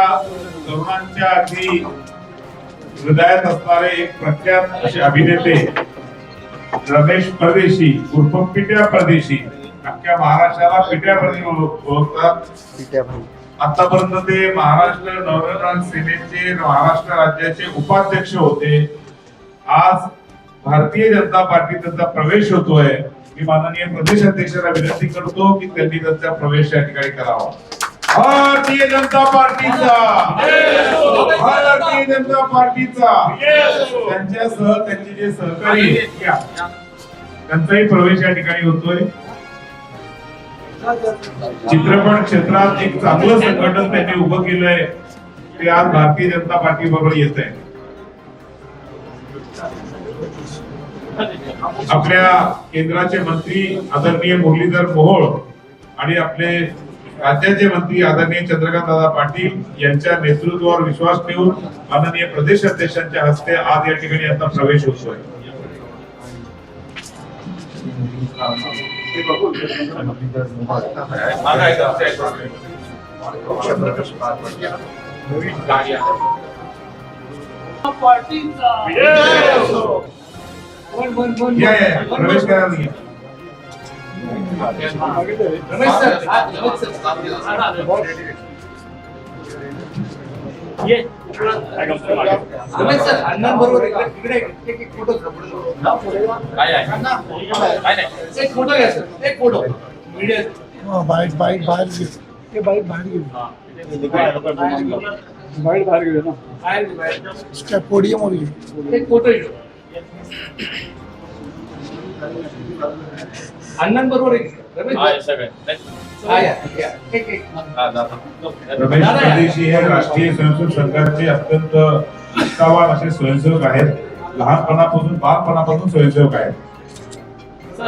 तरुणांच्या अगदी हृदयात असणारे एक प्रख्यात असे अभिनेते रमेश परदेशी उर्फ पिट्या परदेशी अख्ख्या महाराष्ट्राला पिट्या परदेशी ओळखतात. आतापर्यंत ते महाराष्ट्र नवनिर्माण सेनेचे महाराष्ट्र राज्याचे उपाध्यक्ष होते. आज भारतीय जनता पार्टीत त्यांचा प्रवेश होतोय. मी माननीय प्रदेश अध्यक्षांना विनंती करतो की त्यांनी त्यांचा प्रवेश या ठिकाणी करावा. भारतीय जनता पार्टीचा. भारतीय जनता पार्टीचा. त्यांच्यासह त्यांचे जे सहकारी त्यांचाही प्रवेश या ठिकाणी होतोय. चित्रपट क्षेत्रात एक चांगलं संघटन त्यांनी उभं केलंय. ते आज भारतीय जनता पार्टी बरोबर येत आहे. आपल्या केंद्राचे मंत्री आदरणीय मुरलीधर मोहोळ आणि आपले राज्याचे मंत्री आदरणीय चंद्रकांत दादा पाटील यांच्या नेतृत्वावर विश्वास ठेवून माननीय प्रदेश अध्यक्षांच्या हस्ते आज या ठिकाणी यांचा प्रवेश या. प्रवेश करायला रमेश सर रमेश सर ये रमेश सर अण्णांबरोबर इकडे इकडे एक एक फोटो काय आहे काय नाही एक फोटो घ्या सर एक फोटो मीडिया बाईट बाईट बाहेर ते बाईट बाहेर गेली. बाईट बाहेर गेली. ना पोडियम एक फोटो घेऊ. अण्णांबरोबर एक रमेश. हा, हा, परदेशी हे राष्ट्रीय स्वयंसेवक संघाचे अत्यंत निष्ठावान असे स्वयंसेवक आहेत. लहानपणापासून बालपणापासून स्वयंसेवक आहेत.